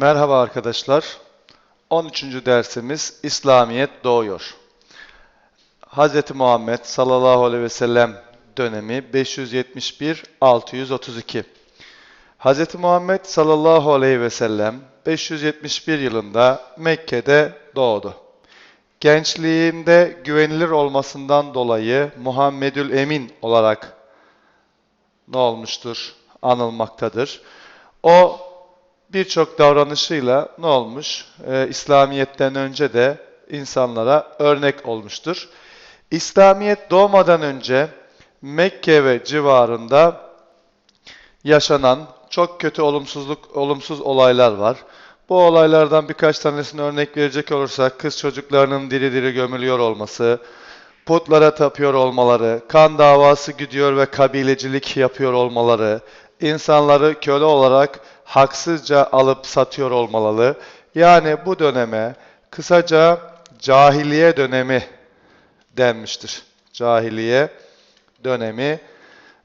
Merhaba arkadaşlar. 13. dersimiz İslamiyet doğuyor. Hz. Muhammed sallallahu aleyhi ve sellem dönemi 571-632. Hz. Muhammed sallallahu aleyhi ve sellem 571 yılında Mekke'de doğdu. Gençliğinde güvenilir olmasından dolayı Muhammedül Emin olarak ne olmuştur? Anılmaktadır. O birçok davranışıyla ne olmuş? Ee, İslamiyet'ten önce de insanlara örnek olmuştur. İslamiyet doğmadan önce Mekke ve civarında yaşanan çok kötü olumsuzluk olumsuz olaylar var. Bu olaylardan birkaç tanesini örnek verecek olursak kız çocuklarının diri diri gömülüyor olması, putlara tapıyor olmaları, kan davası gidiyor ve kabilecilik yapıyor olmaları, insanları köle olarak haksızca alıp satıyor olmaları. Yani bu döneme kısaca cahiliye dönemi denmiştir. Cahiliye dönemi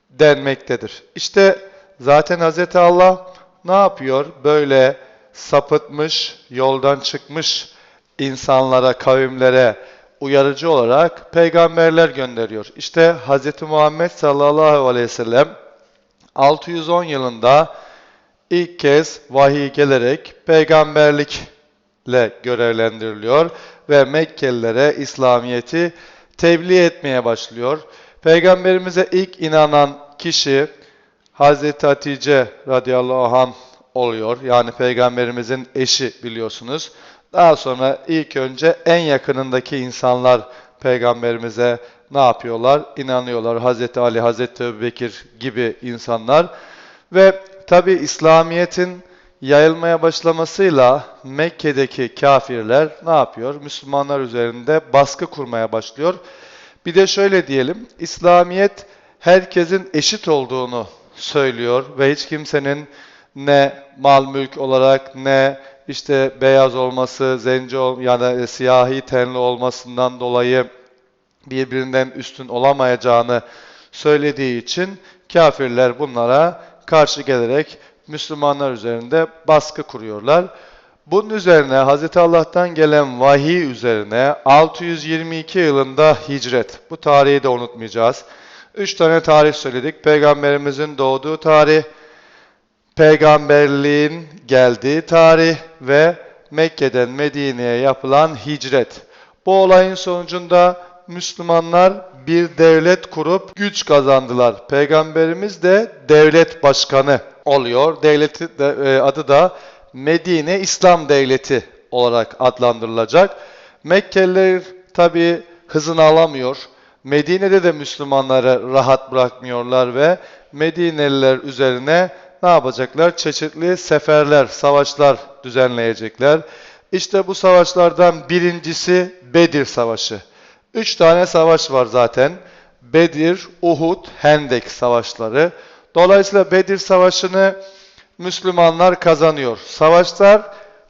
denmektedir. İşte zaten Hz. Allah ne yapıyor? Böyle sapıtmış, yoldan çıkmış insanlara, kavimlere uyarıcı olarak peygamberler gönderiyor. İşte Hz. Muhammed sallallahu aleyhi ve sellem 610 yılında ilk kez vahiy gelerek peygamberlikle görevlendiriliyor ve Mekkelilere İslamiyet'i tebliğ etmeye başlıyor. Peygamberimize ilk inanan kişi Hazreti Hatice radıyallahu anh oluyor. Yani peygamberimizin eşi biliyorsunuz. Daha sonra ilk önce en yakınındaki insanlar peygamberimize ne yapıyorlar? İnanıyorlar. Hazreti Ali, Hazreti Ebubekir gibi insanlar. Ve tabi İslamiyet'in yayılmaya başlamasıyla Mekke'deki kafirler ne yapıyor? Müslümanlar üzerinde baskı kurmaya başlıyor. Bir de şöyle diyelim, İslamiyet herkesin eşit olduğunu söylüyor ve hiç kimsenin ne mal mülk olarak ne işte beyaz olması, zenci ol yani siyahi tenli olmasından dolayı birbirinden üstün olamayacağını söylediği için kafirler bunlara karşı gelerek Müslümanlar üzerinde baskı kuruyorlar. Bunun üzerine Hz. Allah'tan gelen vahiy üzerine 622 yılında hicret. Bu tarihi de unutmayacağız. Üç tane tarih söyledik. Peygamberimizin doğduğu tarih, peygamberliğin geldiği tarih ve Mekke'den Medine'ye yapılan hicret. Bu olayın sonucunda Müslümanlar bir devlet kurup güç kazandılar. Peygamberimiz de devlet başkanı oluyor. Devleti de, e, adı da Medine İslam Devleti olarak adlandırılacak. Mekkeliler tabi hızını alamıyor. Medine'de de Müslümanları rahat bırakmıyorlar ve Medineliler üzerine ne yapacaklar? Çeşitli seferler, savaşlar düzenleyecekler. İşte bu savaşlardan birincisi Bedir Savaşı. Üç tane savaş var zaten. Bedir, Uhud, Hendek savaşları. Dolayısıyla Bedir Savaşı'nı Müslümanlar kazanıyor. Savaşlar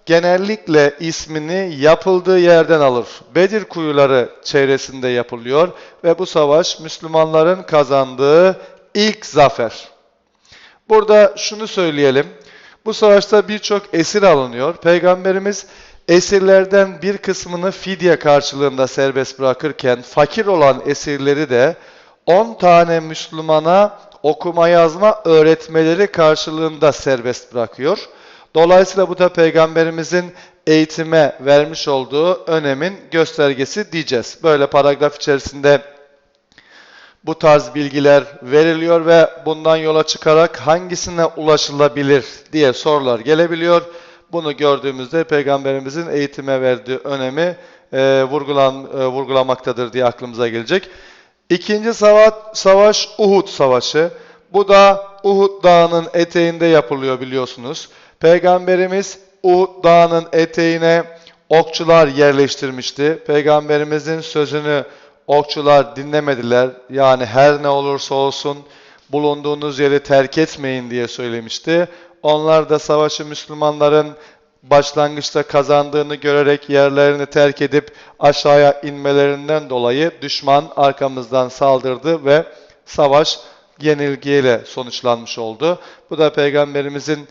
genellikle ismini yapıldığı yerden alır. Bedir kuyuları çevresinde yapılıyor ve bu savaş Müslümanların kazandığı ilk zafer. Burada şunu söyleyelim. Bu savaşta birçok esir alınıyor. Peygamberimiz esirlerden bir kısmını fidye karşılığında serbest bırakırken fakir olan esirleri de 10 tane Müslümana okuma yazma öğretmeleri karşılığında serbest bırakıyor. Dolayısıyla bu da peygamberimizin eğitime vermiş olduğu önemin göstergesi diyeceğiz. Böyle paragraf içerisinde bu tarz bilgiler veriliyor ve bundan yola çıkarak hangisine ulaşılabilir diye sorular gelebiliyor. Bunu gördüğümüzde peygamberimizin eğitime verdiği önemi e, vurgulan, e, vurgulamaktadır diye aklımıza gelecek. İkinci savaş, savaş Uhud Savaşı. Bu da Uhud Dağı'nın eteğinde yapılıyor biliyorsunuz. Peygamberimiz Uhud Dağı'nın eteğine okçular yerleştirmişti. Peygamberimizin sözünü okçular dinlemediler. Yani her ne olursa olsun bulunduğunuz yeri terk etmeyin diye söylemişti. Onlar da savaşı Müslümanların başlangıçta kazandığını görerek yerlerini terk edip aşağıya inmelerinden dolayı düşman arkamızdan saldırdı ve savaş yenilgiyle sonuçlanmış oldu. Bu da Peygamberimizin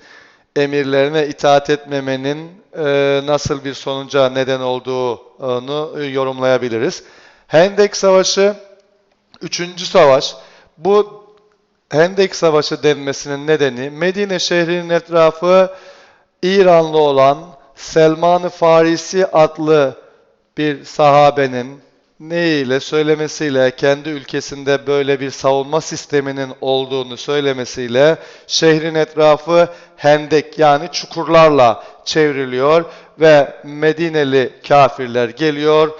emirlerine itaat etmemenin e, nasıl bir sonuca neden olduğunu e, yorumlayabiliriz. Hendek Savaşı, üçüncü savaş. Bu Hendek Savaşı denmesinin nedeni Medine şehrinin etrafı İranlı olan Selman-ı Farisi adlı bir sahabenin ne ile söylemesiyle kendi ülkesinde böyle bir savunma sisteminin olduğunu söylemesiyle şehrin etrafı hendek yani çukurlarla çevriliyor ve Medineli kafirler geliyor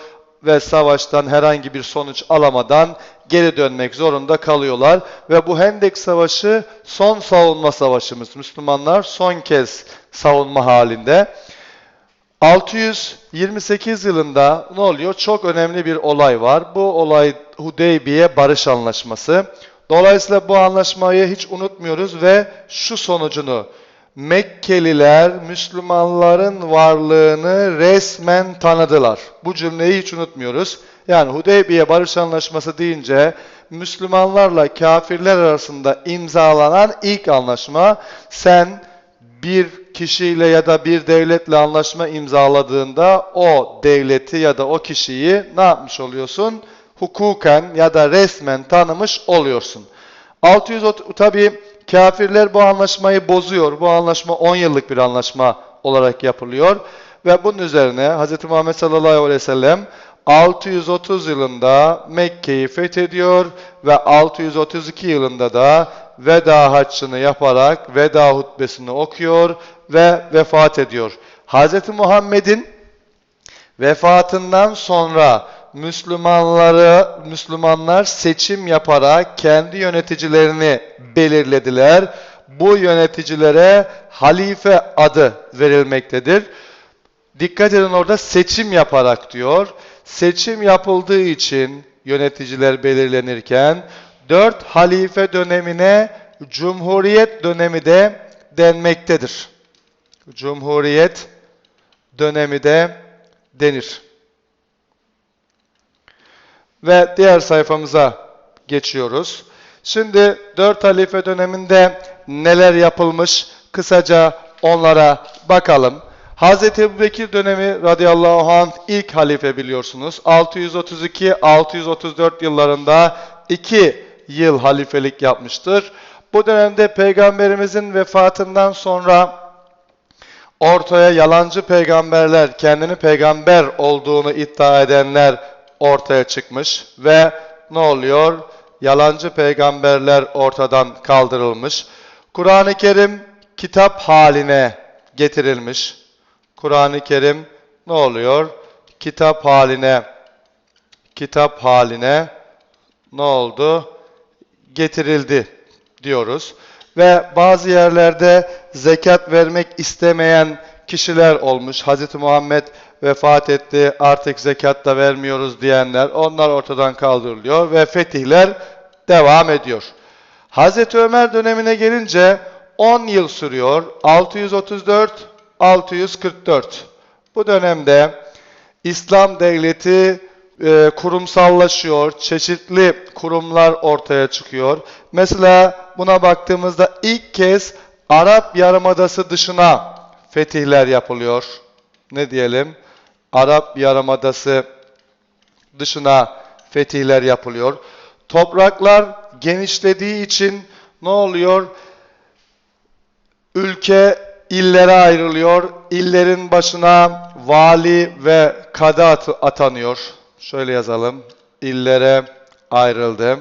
ve savaştan herhangi bir sonuç alamadan geri dönmek zorunda kalıyorlar. Ve bu Hendek Savaşı son savunma savaşımız. Müslümanlar son kez savunma halinde. 628 yılında ne oluyor? Çok önemli bir olay var. Bu olay Hudeybiye Barış Anlaşması. Dolayısıyla bu anlaşmayı hiç unutmuyoruz ve şu sonucunu Mekkeliler Müslümanların varlığını resmen tanıdılar. Bu cümleyi hiç unutmuyoruz. Yani Hudeybiye Barış Anlaşması deyince Müslümanlarla kafirler arasında imzalanan ilk anlaşma sen bir kişiyle ya da bir devletle anlaşma imzaladığında o devleti ya da o kişiyi ne yapmış oluyorsun? Hukuken ya da resmen tanımış oluyorsun. 630 tabi kafirler bu anlaşmayı bozuyor. Bu anlaşma 10 yıllık bir anlaşma olarak yapılıyor. Ve bunun üzerine Hz. Muhammed sallallahu aleyhi ve sellem 630 yılında Mekke'yi fethediyor ve 632 yılında da veda haccını yaparak veda hutbesini okuyor ve vefat ediyor. Hz. Muhammed'in vefatından sonra Müslümanları Müslümanlar seçim yaparak kendi yöneticilerini belirlediler. Bu yöneticilere halife adı verilmektedir. Dikkat edin orada seçim yaparak diyor. Seçim yapıldığı için yöneticiler belirlenirken dört halife dönemine Cumhuriyet dönemi de denmektedir. Cumhuriyet dönemi de denir. Ve diğer sayfamıza geçiyoruz. Şimdi dört halife döneminde neler yapılmış kısaca onlara bakalım. Hz. Ebu Bekir dönemi radıyallahu anh ilk halife biliyorsunuz. 632-634 yıllarında iki yıl halifelik yapmıştır. Bu dönemde peygamberimizin vefatından sonra ortaya yalancı peygamberler, kendini peygamber olduğunu iddia edenler ortaya çıkmış ve ne oluyor? Yalancı peygamberler ortadan kaldırılmış. Kur'an-ı Kerim kitap haline getirilmiş. Kur'an-ı Kerim ne oluyor? Kitap haline kitap haline ne oldu? Getirildi diyoruz. Ve bazı yerlerde zekat vermek istemeyen kişiler olmuş. Hz. Muhammed vefat etti artık zekat da vermiyoruz diyenler onlar ortadan kaldırılıyor ve fetihler devam ediyor. Hz. Ömer dönemine gelince 10 yıl sürüyor. 634-644. Bu dönemde İslam devleti e, kurumsallaşıyor, çeşitli kurumlar ortaya çıkıyor. Mesela buna baktığımızda ilk kez Arap Yarımadası dışına fetihler yapılıyor. Ne diyelim? Arap Yarımadası dışına fetihler yapılıyor. Topraklar genişlediği için ne oluyor? Ülke illere ayrılıyor. İllerin başına vali ve kadı atanıyor. Şöyle yazalım. İllere ayrıldı.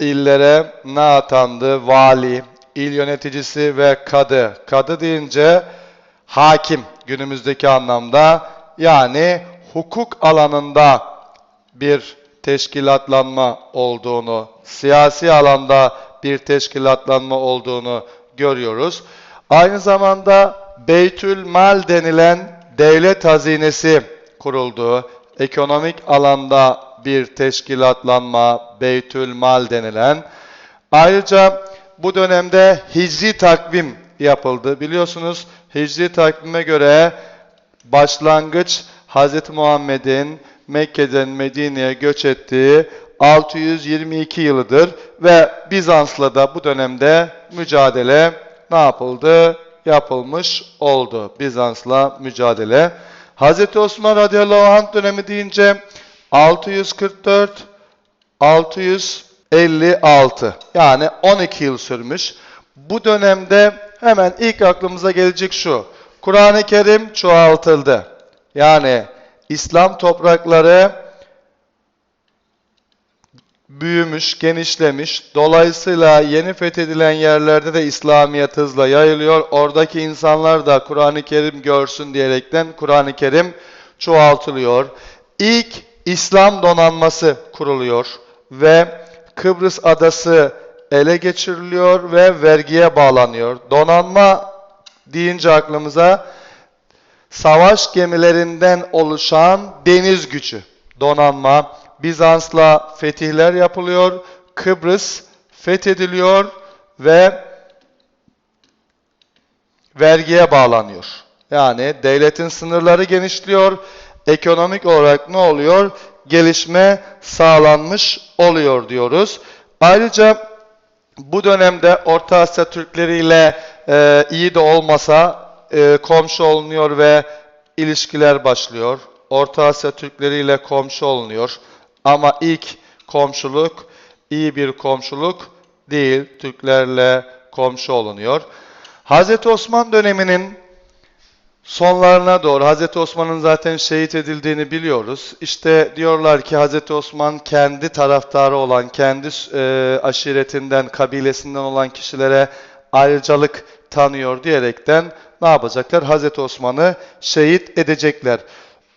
İllere ne atandı? Vali, il yöneticisi ve kadı. Kadı deyince hakim günümüzdeki anlamda yani hukuk alanında bir teşkilatlanma olduğunu, siyasi alanda bir teşkilatlanma olduğunu görüyoruz. Aynı zamanda Beytül Mal denilen devlet hazinesi kuruldu. Ekonomik alanda bir teşkilatlanma, Beytül Mal denilen. Ayrıca bu dönemde hicri takvim yapıldı. Biliyorsunuz hicri takvime göre başlangıç Hz. Muhammed'in Mekke'den Medine'ye göç ettiği 622 yılıdır ve Bizans'la da bu dönemde mücadele ne yapıldı? Yapılmış oldu. Bizans'la mücadele. Hazreti Osman radıyallahu anh dönemi deyince 644 656 yani 12 yıl sürmüş. Bu dönemde hemen ilk aklımıza gelecek şu. Kur'an-ı Kerim çoğaltıldı. Yani İslam toprakları büyümüş, genişlemiş. Dolayısıyla yeni fethedilen yerlerde de İslamiyet hızla yayılıyor. Oradaki insanlar da Kur'an-ı Kerim görsün diyerekten Kur'an-ı Kerim çoğaltılıyor. İlk İslam donanması kuruluyor ve Kıbrıs adası ele geçiriliyor ve vergiye bağlanıyor. Donanma deyince aklımıza savaş gemilerinden oluşan deniz gücü, donanma, Bizans'la fetihler yapılıyor, Kıbrıs fethediliyor ve vergiye bağlanıyor. Yani devletin sınırları genişliyor, ekonomik olarak ne oluyor? Gelişme sağlanmış oluyor diyoruz. Ayrıca bu dönemde Orta Asya Türkleriyle e, iyi de olmasa e, komşu olunuyor ve ilişkiler başlıyor. Orta Asya Türkleriyle komşu olunuyor. Ama ilk komşuluk iyi bir komşuluk değil. Türklerle komşu olunuyor. Hazreti Osman döneminin sonlarına doğru Hazreti Osman'ın zaten şehit edildiğini biliyoruz. İşte diyorlar ki Hazreti Osman kendi taraftarı olan, kendi e, aşiretinden, kabilesinden olan kişilere ayrıcalık tanıyor diyerekten ne yapacaklar? Hazreti Osman'ı şehit edecekler.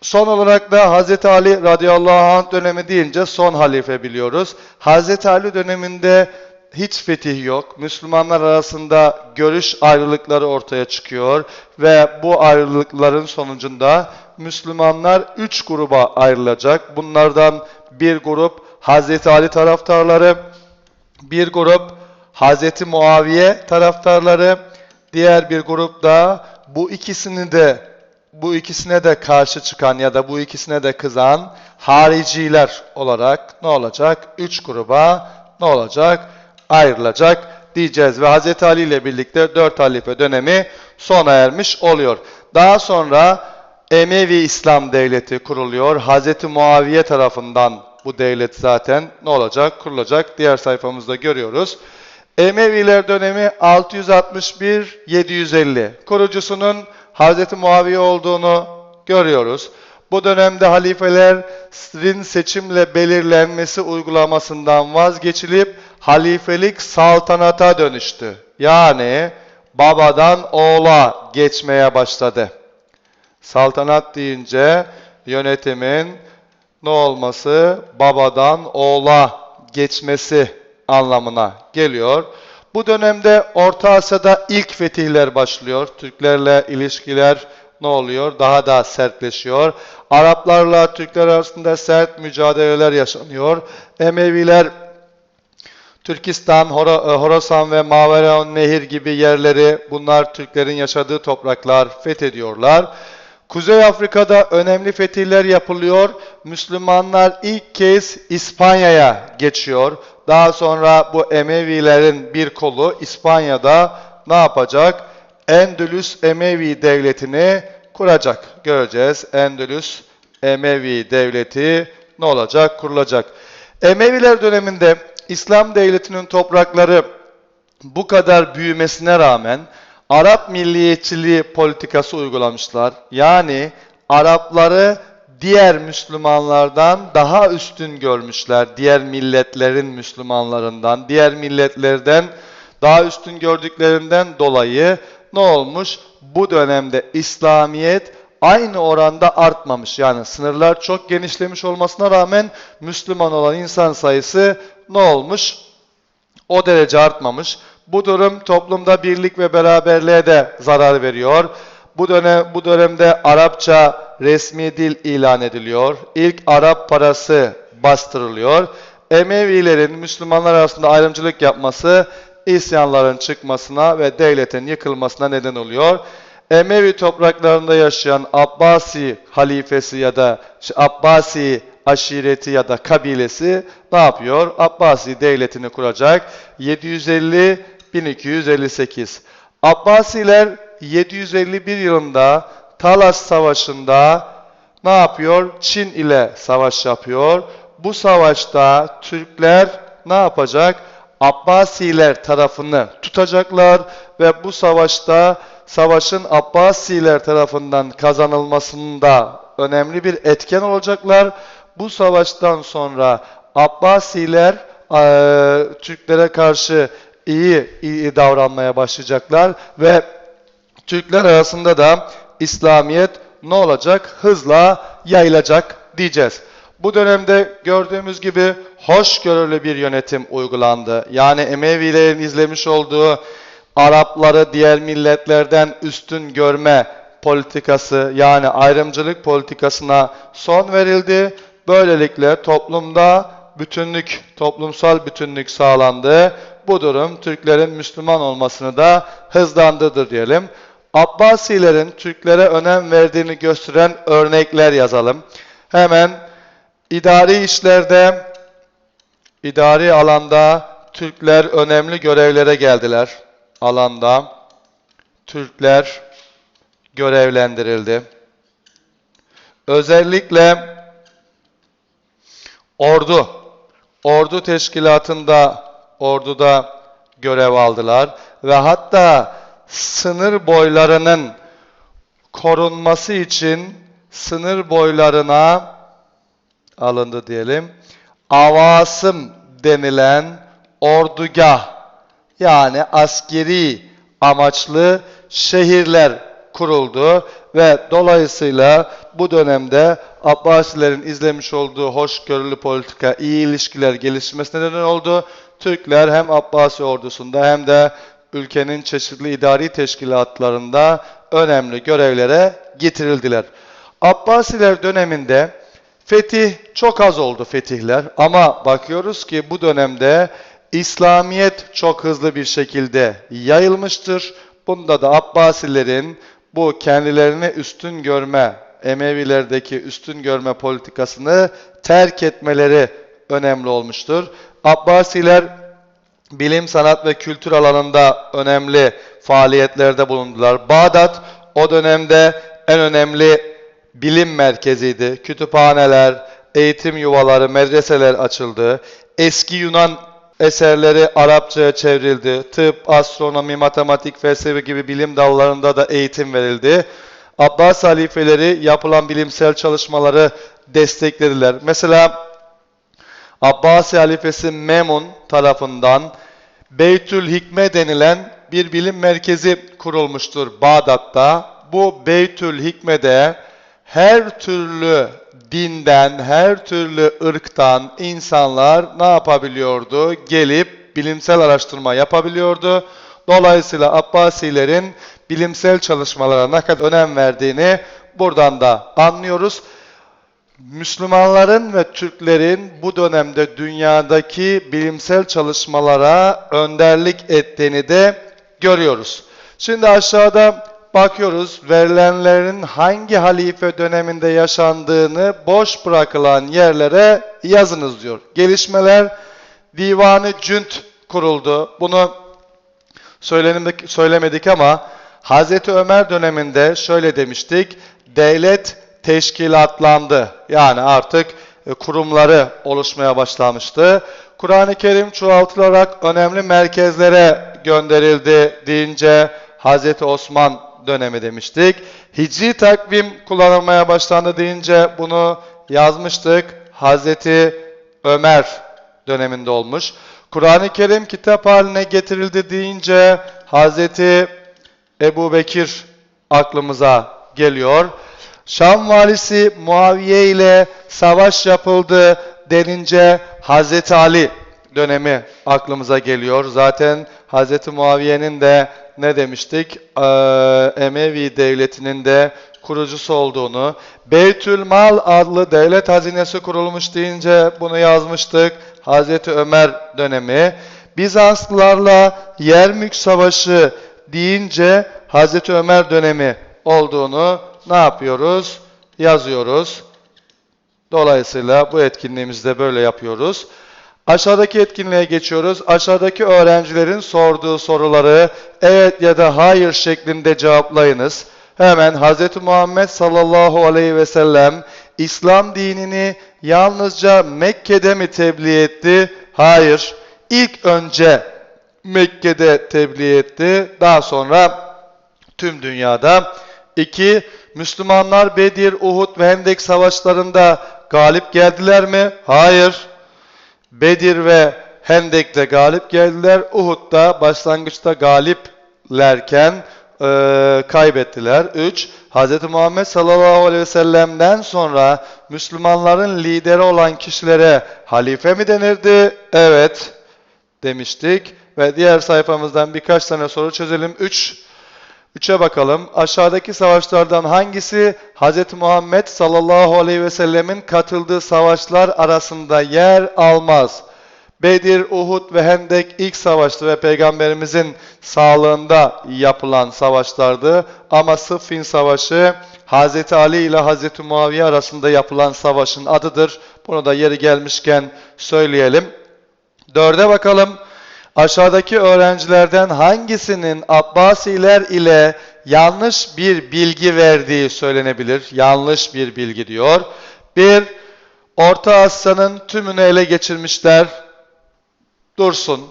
Son olarak da Hazreti Ali radıyallahu anh dönemi deyince son halife biliyoruz. Hazreti Ali döneminde hiç fetih yok. Müslümanlar arasında görüş ayrılıkları ortaya çıkıyor ve bu ayrılıkların sonucunda Müslümanlar üç gruba ayrılacak. Bunlardan bir grup Hazreti Ali taraftarları, bir grup Hazreti Muaviye taraftarları, diğer bir grup da bu ikisini de bu ikisine de karşı çıkan ya da bu ikisine de kızan hariciler olarak ne olacak? Üç gruba ne olacak? Ayrılacak diyeceğiz ve Hz. Ali ile birlikte dört halife dönemi sona ermiş oluyor. Daha sonra Emevi İslam Devleti kuruluyor. Hz. Muaviye tarafından bu devlet zaten ne olacak? Kurulacak. Diğer sayfamızda görüyoruz. Emeviler dönemi 661-750. Kurucusunun Hz. Muaviye olduğunu görüyoruz. Bu dönemde halifelerin seçimle belirlenmesi uygulamasından vazgeçilip halifelik saltanata dönüştü. Yani babadan oğula geçmeye başladı. Saltanat deyince yönetimin ne olması? Babadan oğula geçmesi anlamına geliyor. Bu dönemde Orta Asya'da ilk fetihler başlıyor. Türklerle ilişkiler ne oluyor? Daha da sertleşiyor. Araplarla Türkler arasında sert mücadeleler yaşanıyor. Emeviler Türkistan, e, Horasan ve Maveraun Nehir gibi yerleri bunlar Türklerin yaşadığı topraklar fethediyorlar. Kuzey Afrika'da önemli fetihler yapılıyor. Müslümanlar ilk kez İspanya'ya geçiyor. Daha sonra bu Emevilerin bir kolu İspanya'da ne yapacak? Endülüs Emevi devletini kuracak. Göreceğiz. Endülüs Emevi devleti ne olacak? Kurulacak. Emeviler döneminde İslam devletinin toprakları bu kadar büyümesine rağmen Arap milliyetçiliği politikası uygulamışlar. Yani Arapları diğer Müslümanlardan daha üstün görmüşler. Diğer milletlerin Müslümanlarından, diğer milletlerden daha üstün gördüklerinden dolayı ne olmuş? Bu dönemde İslamiyet aynı oranda artmamış. Yani sınırlar çok genişlemiş olmasına rağmen Müslüman olan insan sayısı ne olmuş? O derece artmamış. Bu durum toplumda birlik ve beraberliğe de zarar veriyor. Bu dönem bu dönemde Arapça resmi dil ilan ediliyor. İlk Arap parası bastırılıyor. Emevilerin Müslümanlar arasında ayrımcılık yapması isyanların çıkmasına ve devletin yıkılmasına neden oluyor. Emevi topraklarında yaşayan Abbasi halifesi ya da Abbasi aşireti ya da kabilesi ne yapıyor? Abbasi devletini kuracak. 750 1258. Abbasiler 751 yılında Talas Savaşı'nda ne yapıyor? Çin ile savaş yapıyor. Bu savaşta Türkler ne yapacak? Abbasiler tarafını tutacaklar ve bu savaşta savaşın Abbasiler tarafından kazanılmasında önemli bir etken olacaklar. Bu savaştan sonra Abbasiler eee, Türklere karşı iyi, iyi davranmaya başlayacaklar ve Türkler arasında da İslamiyet ne olacak? Hızla yayılacak diyeceğiz. Bu dönemde gördüğümüz gibi hoşgörülü bir yönetim uygulandı. Yani Emevilerin izlemiş olduğu Arapları diğer milletlerden üstün görme politikası yani ayrımcılık politikasına son verildi. Böylelikle toplumda bütünlük, toplumsal bütünlük sağlandı. Bu durum Türklerin Müslüman olmasını da hızlandırdı diyelim. Abbasilerin Türklere önem verdiğini gösteren örnekler yazalım. Hemen idari işlerde, idari alanda Türkler önemli görevlere geldiler. Alanda Türkler görevlendirildi. Özellikle ordu, ordu teşkilatında, orduda görev aldılar ve hatta sınır boylarının korunması için sınır boylarına alındı diyelim. Avasım denilen ordugah yani askeri amaçlı şehirler kuruldu ve dolayısıyla bu dönemde Abbasilerin izlemiş olduğu hoşgörülü politika, iyi ilişkiler gelişmesine neden oldu. Türkler hem Abbasi ordusunda hem de ülkenin çeşitli idari teşkilatlarında önemli görevlere getirildiler. Abbasiler döneminde fetih çok az oldu fetihler ama bakıyoruz ki bu dönemde İslamiyet çok hızlı bir şekilde yayılmıştır. Bunda da Abbasilerin bu kendilerini üstün görme, Emevilerdeki üstün görme politikasını terk etmeleri önemli olmuştur. Abbasiler bilim, sanat ve kültür alanında önemli faaliyetlerde bulundular. Bağdat o dönemde en önemli bilim merkeziydi. Kütüphaneler, eğitim yuvaları, medreseler açıldı. Eski Yunan eserleri Arapçaya çevrildi. Tıp, astronomi, matematik, felsefe gibi bilim dallarında da eğitim verildi. Abbas halifeleri yapılan bilimsel çalışmaları desteklediler. Mesela Abbasi halifesi Memun tarafından Beytül Hikme denilen bir bilim merkezi kurulmuştur Bağdat'ta. Bu Beytül Hikme'de her türlü dinden, her türlü ırktan insanlar ne yapabiliyordu? Gelip bilimsel araştırma yapabiliyordu. Dolayısıyla Abbasilerin bilimsel çalışmalara ne kadar önem verdiğini buradan da anlıyoruz. Müslümanların ve Türklerin bu dönemde dünyadaki bilimsel çalışmalara önderlik ettiğini de görüyoruz. Şimdi aşağıda bakıyoruz verilenlerin hangi halife döneminde yaşandığını boş bırakılan yerlere yazınız diyor. Gelişmeler Divanı Cünt kuruldu. Bunu söylemedik, söylemedik ama Hazreti Ömer döneminde şöyle demiştik. Devlet teşkilatlandı. Yani artık e, kurumları oluşmaya başlamıştı. Kur'an-ı Kerim çoğaltılarak önemli merkezlere gönderildi deyince Hazreti Osman dönemi demiştik. Hicri takvim kullanılmaya başlandı deyince bunu yazmıştık. Hazreti Ömer döneminde olmuş. Kur'an-ı Kerim kitap haline getirildi deyince Hazreti Ebu Bekir aklımıza geliyor. Şam valisi Muaviye ile savaş yapıldı denince Hazreti Ali dönemi aklımıza geliyor. Zaten Hazreti Muaviye'nin de ne demiştik? Ee, Emevi devletinin de kurucusu olduğunu, Beytül Mal adlı devlet hazinesi kurulmuş deyince bunu yazmıştık. Hazreti Ömer dönemi. Bizanslılarla Yermük Savaşı deyince Hazreti Ömer dönemi olduğunu ne yapıyoruz? Yazıyoruz. Dolayısıyla bu etkinliğimizde böyle yapıyoruz. Aşağıdaki etkinliğe geçiyoruz. Aşağıdaki öğrencilerin sorduğu soruları evet ya da hayır şeklinde cevaplayınız. Hemen Hz. Muhammed sallallahu aleyhi ve sellem İslam dinini yalnızca Mekke'de mi tebliğ etti? Hayır. İlk önce Mekke'de tebliğ etti. Daha sonra tüm dünyada. 2. Müslümanlar Bedir, Uhud ve Hendek savaşlarında galip geldiler mi? Hayır. Bedir ve Hendek'te galip geldiler. Uhud'da başlangıçta galiplerken e, kaybettiler. 3. Hz. Muhammed sallallahu aleyhi ve sellem'den sonra Müslümanların lideri olan kişilere halife mi denirdi? Evet demiştik. Ve diğer sayfamızdan birkaç tane soru çözelim. 3. Üçe bakalım. Aşağıdaki savaşlardan hangisi Hz. Muhammed sallallahu aleyhi ve sellemin katıldığı savaşlar arasında yer almaz? Bedir, Uhud ve Hendek ilk savaştı ve Peygamberimizin sağlığında yapılan savaşlardı. Ama Sıffin Savaşı Hz. Ali ile Hz. Muaviye arasında yapılan savaşın adıdır. Bunu da yeri gelmişken söyleyelim. Dörde bakalım. Aşağıdaki öğrencilerden hangisinin Abbasiler ile yanlış bir bilgi verdiği söylenebilir? Yanlış bir bilgi diyor. Bir, Orta Asya'nın tümünü ele geçirmişler. Dursun.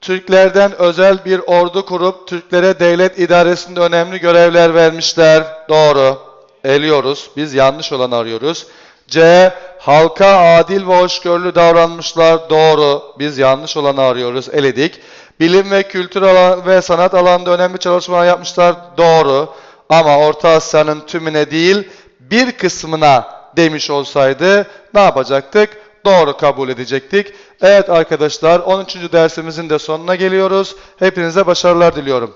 Türklerden özel bir ordu kurup Türklere devlet idaresinde önemli görevler vermişler. Doğru. Eliyoruz. Biz yanlış olanı arıyoruz. C. Halka adil ve hoşgörülü davranmışlar. Doğru. Biz yanlış olanı arıyoruz. Eledik. Bilim ve kültür alan ve sanat alanında önemli çalışmalar yapmışlar. Doğru. Ama Orta Asya'nın tümüne değil bir kısmına demiş olsaydı ne yapacaktık? Doğru kabul edecektik. Evet arkadaşlar 13. dersimizin de sonuna geliyoruz. Hepinize başarılar diliyorum.